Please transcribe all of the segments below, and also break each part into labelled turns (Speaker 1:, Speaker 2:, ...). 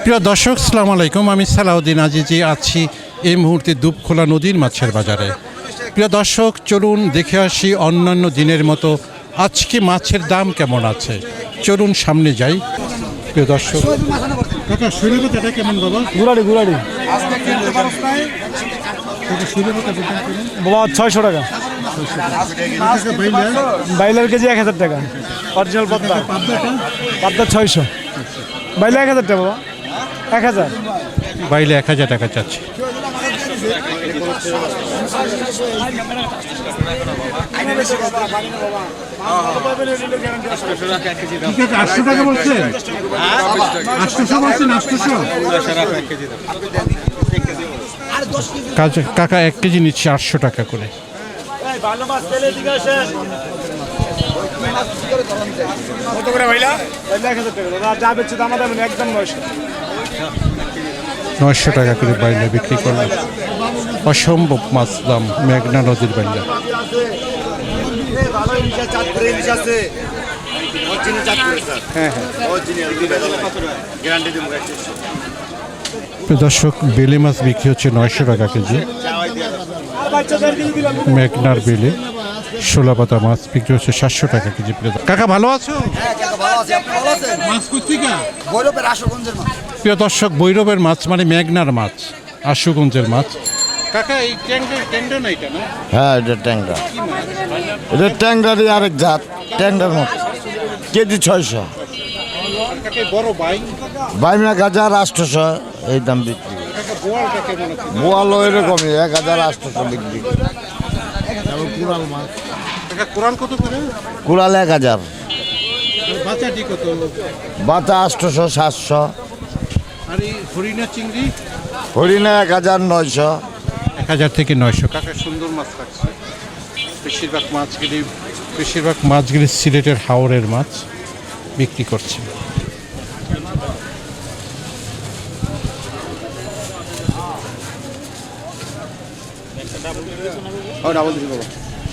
Speaker 1: প্রিয় দর্শক সালাম আলাইকুম। আমি সালাউদ্দিন আজিজি আছি এই মুহূর্তে দুপখোলা নদীর মাছের বাজারে। প্রিয় দর্শক চলুন দেখে আসি অন্যান্য দিনের মতো আজকে মাছের দাম কেমন আছে। চলুন সামনে যাই। প্রিয় দর্শক কাকা এটা কেমন বাবা?
Speaker 2: গুড়াড়ি গুড়াড়ি বাবা ছয়শো টাকা। বাইলার কেজি এক হাজার টাকা। অরিজিনাল পদ্মা। পদ্মা ছয়শো। বাইলা এক হাজার টাকা বাবা। এক হাজার।
Speaker 1: বাইলে এক হাজার টাকা চাচ্ছে। আটশো টাকা বলছেন? আটশোশো বলছেন আটশোশো? কাকা এক কেজি নিচ্ছে আটশো টাকা করে।
Speaker 2: কত করে এক হাজার টাকা। দাদা যা বেচছে দাম দাম একদম নয়শো।
Speaker 1: নয়শো টাকা করে বাইলে বিক্রি করলাম। অসম্ভব মাছ দাম, মেঘনা নদীর বাইলে। দর্শক, বেলে মাছ বিক্রি হচ্ছে নয়শো টাকা কেজি। মেঘনার বেলে। শোলা পাতা মাছ বিক্রি হচ্ছে সাতশো টাকা কেজি প্রিয় কাকা ভালো আছো?
Speaker 3: হ্যাঁ কাকা ভালো আছে। আপনি ভালো আছেন?
Speaker 1: মাছ কোথেকা
Speaker 3: ভৈরবের আশুগঞ্জের মাছ।
Speaker 1: প্রিয় দর্শক বৈরবের মাছ মানে মেঘনার মাছ আশুগঞ্জের মাছ। কাকা এই ট্যাংরা ট্যাংরা না এটা না?
Speaker 4: হ্যাঁ এটা ট্যাংরা এটা ট্যাংরারই আরেক জাত ট্যাংরার মতো। কেজি ছয়শো।
Speaker 1: কাকা এই
Speaker 4: আটশোশো দাম বিক্রি। এরকমই এক হাজার আটশোশো বিক্রি। কুড়াল মাছ।
Speaker 1: কাকা কোরাল কত করে?
Speaker 4: কুড়াল এক হাজার।
Speaker 1: বাচ্চাটি কত?
Speaker 4: বাতা আটশোশো সাতশো।
Speaker 1: আর এই হরিণা চিংড়ি?
Speaker 4: হরিণা এক হাজার নয়শো।
Speaker 1: এক হাজার থেকে নয়শো। কাকা সুন্দর মাছ থাকছে বেশিরভাগ মাছগুলি বেশিরভাগ মাছগুলি সিলেটের হাওরের মাছ বিক্রি করছে।
Speaker 3: ডাবল দিবি বাবা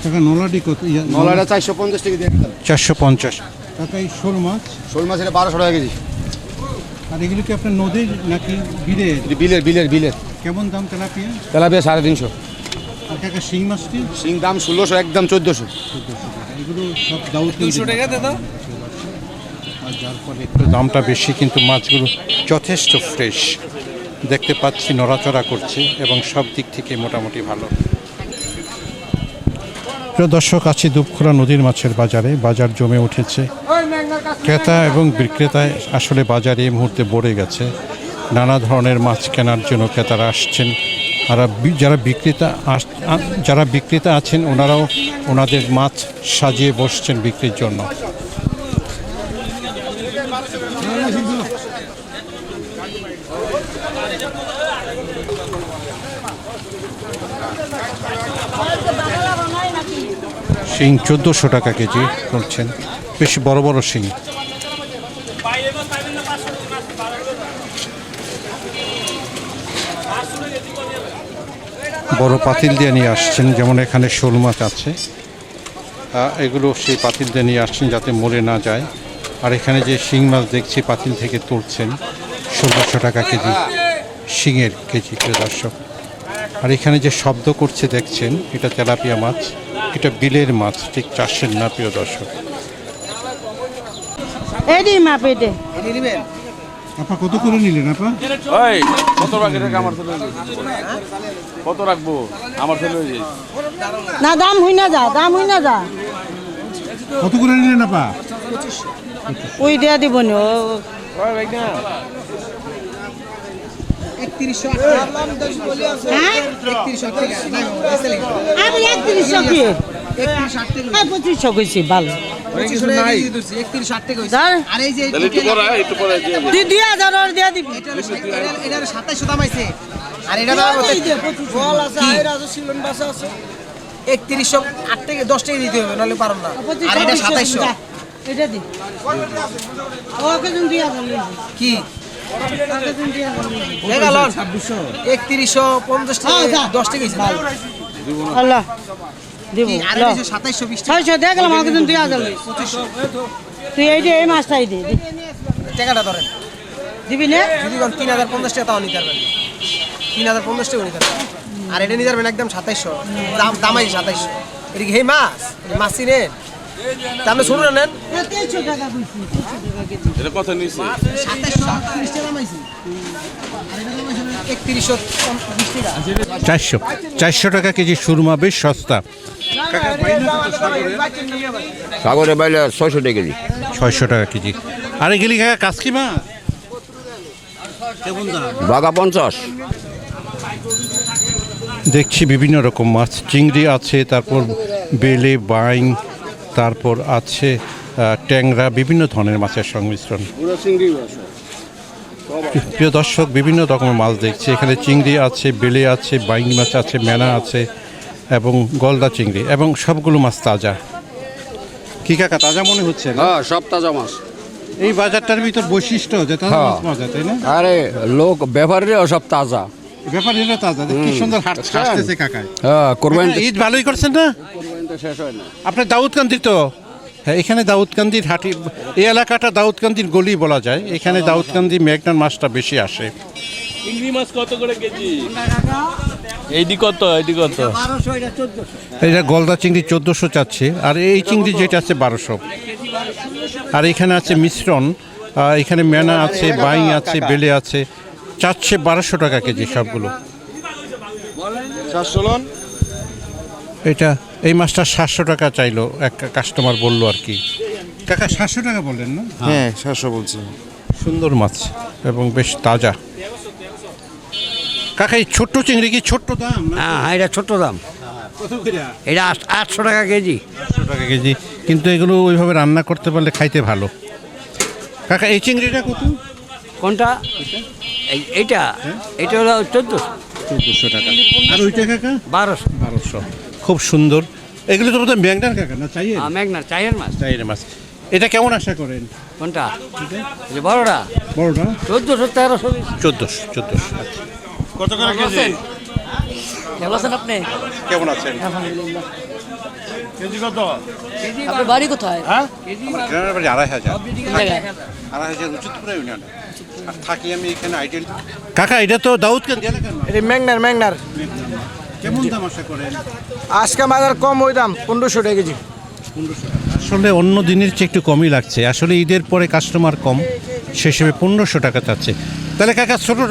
Speaker 1: কাকা নলাটি কত?
Speaker 3: নলাটা চারশো পঞ্চাশ টাকা দিয়ে
Speaker 1: চারশো পঞ্চাশ। কাকা এই শোল মাছ?
Speaker 3: শোল মাছ এটা বারোশো টাকা কেজি।
Speaker 1: আর এগুলি কি আপনার নদীর নাকি বিলে?
Speaker 3: এটা বিলের বিলের বিলের।
Speaker 1: কেমন দাম তেলাপিয়া?
Speaker 3: তেলাপিয়া সাড়ে তিনশো।
Speaker 1: আর কাকা শিং মাছটি?
Speaker 3: সিং দাম ষোলোশো একদম চোদ্দোশো।
Speaker 1: এগুলো সব দাউদ দুশো টাকা দাদা আর যার ফলে একটু দামটা বেশি কিন্তু মাছগুলো যথেষ্ট ফ্রেশ। দেখতে পাচ্ছি, নড়াচড়া করছে এবং সব দিক থেকে মোটামুটি ভালো। দর্শক, আছি দুপখোলা নদীর মাছের বাজারে। বাজার জমে উঠেছে। ক্রেতা এবং বিক্রেতায় আসলে বাজারে এই মুহূর্তে ভরে গেছে। নানা ধরনের মাছ কেনার জন্য ক্রেতারা আসছেন। আর যারা বিক্রেতা যারা বিক্রেতা আছেন, ওনারাও ওনাদের মাছ সাজিয়ে বসছেন বিক্রির জন্য। শিং চোদ্দোশো টাকা কেজি করছেন বেশ বড় বড় শিং। বড় পাতিল দিয়ে নিয়ে আসছেন, যেমন এখানে শোল মাছ আছে। এগুলো সেই পাতিল দিয়ে নিয়ে আসছেন যাতে মরে না যায়। আর এখানে যে শিং মাছ দেখছি পাতিল থেকে তুলছেন ষোলোশো টাকা কেজি শিঙের কেজি প্রিয় দর্শক। আর এখানে যে শব্দ করছে দেখছেন এটা তেলাপিয়া মাছ এটা বিলের মাছ ঠিক চাষের না প্রিয় দর্শক?
Speaker 5: এডি মাপ এডে
Speaker 1: আপা কত করে নিলেন আপা?
Speaker 6: ওই কত রাখে রেখে আমার ছেলে কত রাখব? আমার ছেলে
Speaker 5: না দাম হই না যা দাম হই না যা।
Speaker 1: কত করে নিলেন আপা?
Speaker 5: ওই দেয়া দিব নি হ্যাঁ? আমি একত্রিশশো কি? হ্যাঁ পঁচিশশো কইছি ভালো।
Speaker 7: একত্রিশশো আট থেকে দশ টাকা দিতে হবে নাহলে পারো না। আর এটা সাতাইশশো।
Speaker 5: এটা দি। ওকে তুমি হাজার নিয়ে
Speaker 7: কি? একত্রিশশো পঞ্চাশ টাকা।
Speaker 5: হ্যাঁ,
Speaker 7: দশ টাকা
Speaker 5: আল্লাহ।
Speaker 7: আর এটা সাতাইশশো বিশ
Speaker 5: ছয়শো দেখলাম আমাকে তুমি দুই হাজার লইস। তুই এই যে এই।
Speaker 7: টাকাটা ধরেন।
Speaker 5: দিবি না?
Speaker 7: যদি কোন তিন হাজার পঞ্চাশ টাকা তাও নিতে পারবেন। তিন হাজার পঞ্চাশ টাকা নিতে পারবেন। আর এটা নিতে পারবেন একদম সাতাইশশো। দাম দামাই সাতাইশশো। এটা কি? হে মাছ? মাছ চিনেন তা আপনি শুনুন নেন।
Speaker 5: তেইশশো টাকা বলছি তেইশশো টাকা কেজি
Speaker 6: এটা কত নিয়েছে?
Speaker 1: চারশো। চারশো টাকা কেজি সুরমা বেশ সস্তা।
Speaker 8: সাগরে বাইলে ছয়শো টাকা কেজি।
Speaker 1: ছয়শো টাকা কেজি। আর এগুলি কাকা কাসকি মাছ কেমন
Speaker 8: বাঘা পঞ্চাশ।
Speaker 1: দেখছি বিভিন্ন রকম মাছ। চিংড়ি আছে তারপর বেলে বাইং তারপর আছে ট্যাংরা বিভিন্ন ধরনের মাছের সংমিশ্রণ। প্রিয় দর্শক বিভিন্ন রকমের মাছ দেখছি। এখানে চিংড়ি আছে বেলে আছে বাইং মাছ আছে মেনা আছে এবং গলদা চিংড়ি এবং সবগুলো মাছ তাজা। কি কাকা তাজা মনে হচ্ছে না?
Speaker 8: হ্যাঁ সব তাজা মাছ।
Speaker 1: এই বাজারটার ভিতর বৈশিষ্ট্য যে তাজা
Speaker 8: হ্যাঁ।
Speaker 1: মাছ পাওয়া যায় তাই না?
Speaker 8: আরে লোক ব্যাপারীরাও সব তাজা।
Speaker 1: ব্যাপারীরা তাজা কি সুন্দর হাট? কাকায়
Speaker 8: হ্যাঁ করবেন
Speaker 1: ঈদ ভালোই করছেন না?
Speaker 8: শেষ হয় না।
Speaker 1: আপনার দাউদকান্দি তো হ্যাঁ এখানে দাউদকান্দির হাটি এই এলাকাটা দাউদকান্দির গলি বলা যায়। এখানে দাউদকান্দি মেঘনার মাছটা বেশি আসে।
Speaker 6: চিংড়ি মাছ কত করে কেজি? এইটি কত এইটি কত?
Speaker 1: এটা গলদা চিংড়ি চোদ্দোশো চাচ্ছে আর এই চিংড়ি যেটা আছে বারোশো। আর এখানে আছে মিশ্রণ এখানে মেনা আছে বাইং আছে বেলে আছে। চাচ্ছে বারোশো টাকা কেজি সবগুলো। এটা এই মাছটা সাতশো টাকা চাইলো এক কাস্টমার বলল আর কি। কাকা সাতশো টাকা বললেন না?
Speaker 3: হ্যাঁ সাতশো বলছি।
Speaker 1: সুন্দর মাছ এবং বেশ তাজা। কাকা এই ছোট্ট চিংড়ি কি ছোট্ট দাম না
Speaker 9: হ্যাঁ এটা ছোট্ট দাম। এটা আট- আটশো টাকা কেজি।
Speaker 1: আটশো টাকা কেজি। কিন্তু এগুলো ওইভাবে রান্না করতে পারলে খাইতে ভালো। কাকা এই চিংড়িটা কত?
Speaker 9: কোনটা? এই এইটা? এটা হলো চোদ্দোশো।
Speaker 1: চোদ্দোশো টাকা। আর ওইটা কাকা?
Speaker 9: বারোশো।
Speaker 1: বারোশো। খুব সুন্দর। এগুলো তো বোধহয় ব্যাংটার কাকা না চাইয়ে
Speaker 9: মেঘনা চাইয়ের মাছ।
Speaker 1: চাইয়ের মাছ। এটা কেমন আশা করেন?
Speaker 9: কোনটা? এই যে বড়টা?
Speaker 1: বড়টা?
Speaker 9: চোদ্দোশো তেরোশো
Speaker 1: চোদ্দোশো চোদ্দোশো। কত করে কেজি?
Speaker 9: ভালো আছেন আপনি?
Speaker 1: কেমন আছেন?
Speaker 5: আপনার বাড়ি কোথায়?
Speaker 1: আমার গ্রামের বাড়ি আড়াই হাজার। আড়াই হাজার। উচিতপুরা ইউনিয়নে। থাকি আমি এখানে আইটেল কাকা এটা তো দাউদকান্দি এলাকার না?
Speaker 2: এটা মেঘনার মেঘনার
Speaker 1: কেমন দাম আশা করেন?
Speaker 2: আজকে বাজার কম ওই দাম পনেরোশো টাকা কেজি।
Speaker 1: আসলে অন্য দিনের চেয়ে একটু কমই লাগছে। আসলে ঈদের পরে কাস্টমার কম সে হিসেবে পনেরোশো টাকা চাচ্ছে। তাহলে কাকা ছোটো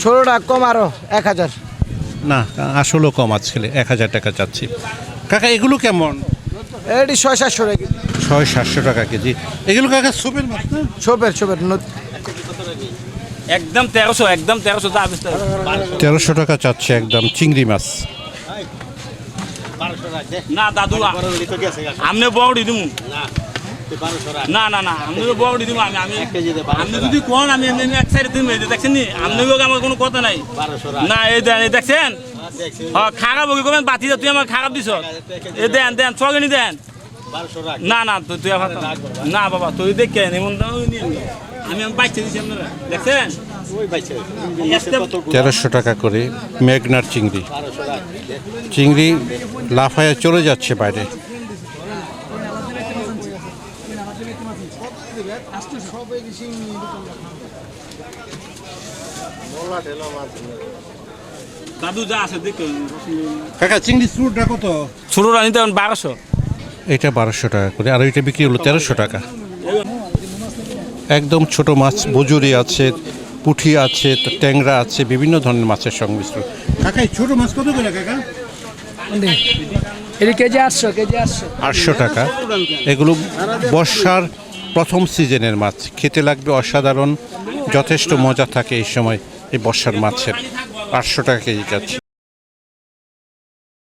Speaker 2: ছোটোটা কম আরও এক হাজার।
Speaker 1: না আসলেও কম আজকে এক হাজার টাকা চাচ্ছি। কাকা এগুলো কেমন?
Speaker 2: এটি ছয় সাতশো টাকা
Speaker 1: ছয় সাতশো টাকা কেজি। এগুলো কাকা সোপের
Speaker 2: ছোপের ছোপের নদ-
Speaker 6: একদম তেরোশো একদম তেরোশো
Speaker 1: তেরোশো টাকা চাচ্ছে একদম চিংড়ি মাছ।
Speaker 6: না দাদু আমনে বউডি দিমু। না না না আমনে বউডি দিমু আমি আমি আপনি যদি কোন আমি এমনি এক সাইডে দেখছেন নি? আপনি আমার কোনো কথা নাই। না এই দেন এই দেখছেন? হ্যাঁ খারাপ বাতি তুই আমার খারাপ দিছ। এ দেন দেন ছগনি দেন। না না তুই তুই না বাবা তুই দেখে এমন দাম নি। আমি আমি বাইছে আপনারা। দেখছেন?
Speaker 1: তেরোশো টাকা করে মেঘনার চিংড়ি। চিংড়ি লাফায়া চলে যাচ্ছে বাইরে।
Speaker 6: দাদু যা আছে দেখো
Speaker 1: কাকা চিংড়ি স্রুটটা কত?
Speaker 6: ছোটরা নিতে বারোশো।
Speaker 1: এটা বারোশো টাকা করে আর ওইটা বিক্রি হলো তেরোশো টাকা। একদম ছোট মাছ বজুরি আছে পুঁঠি আছে ট্যাংরা আছে বিভিন্ন ধরনের মাছের সংমিশ্রণ। কাকা ছোট মাছ কত করে কাকা?
Speaker 2: কেজি আটশো কেজি আটশো।
Speaker 1: আটশো টাকা। এগুলো বর্ষার প্রথম সিজনের মাছ। খেতে লাগবে অসাধারণ যথেষ্ট মজা থাকে এই সময় এই বর্ষার মাছের। আটশো টাকা কেজি যাচ্ছে।